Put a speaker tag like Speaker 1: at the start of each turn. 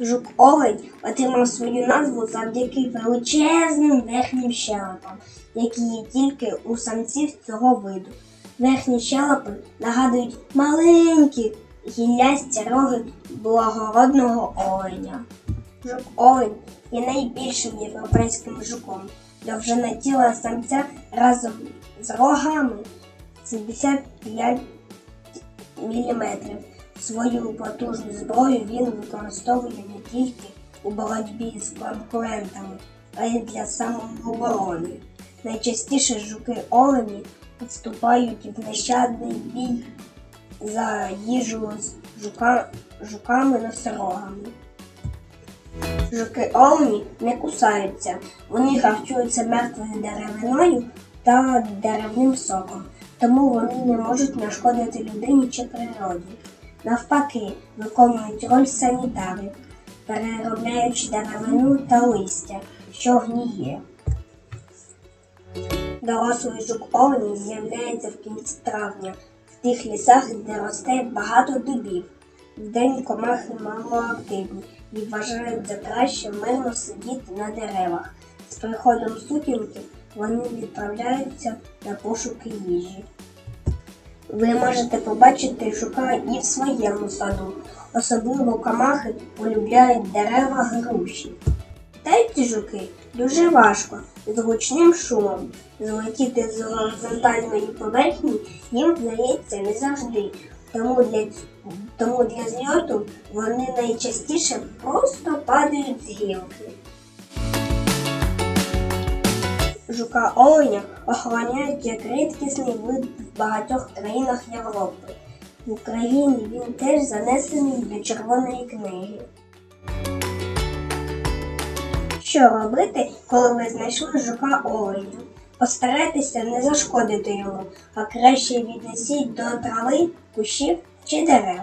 Speaker 1: Жук Олень отримав свою назву завдяки величезним верхнім щелепам, які є тільки у самців цього виду. Верхні щелепи нагадують маленькі гіллясті роги благородного оленя. Жук Олень є найбільшим європейським жуком. Довжина тіла самця разом з рогами 75 мм. Свою потужну зброю він використовує не тільки у боротьбі з конкурентами, а й для самооборони. Найчастіше жуки олені вступають в нещадний бій за їжу з жука, жуками-носорогами. Жуки олені не кусаються, вони харчуються мертвою деревиною та деревним соком, тому вони не можуть нашкодити людині чи природі. Навпаки, виконують роль санітарів, переробляючи деревину та листя, що гніє. Дорослий жук олені з'являється в кінці травня в тих лісах, де росте багато дубів. Вдень комахи малоактивні і вважають за краще мирно сидіти на деревах. З приходом сутінків вони відправляються на пошуки їжі. Ви можете побачити жука і в своєму саду. Особливо комахи полюбляють дерева груші. Літають жуки дуже важко, з гучним шумом. Злетіти з горизонтальної поверхні їм вдається не завжди. Тому для, тому для зльоту вони найчастіше просто падають з гілки. Жука оленя охороняють як рідкісний вид в багатьох країнах Європи. В Україні він теж занесений до Червоної книги. Що робити, коли ви знайшли жука оленя? Постарайтеся не зашкодити йому, а краще віднесіть до трави, кущів чи дерев.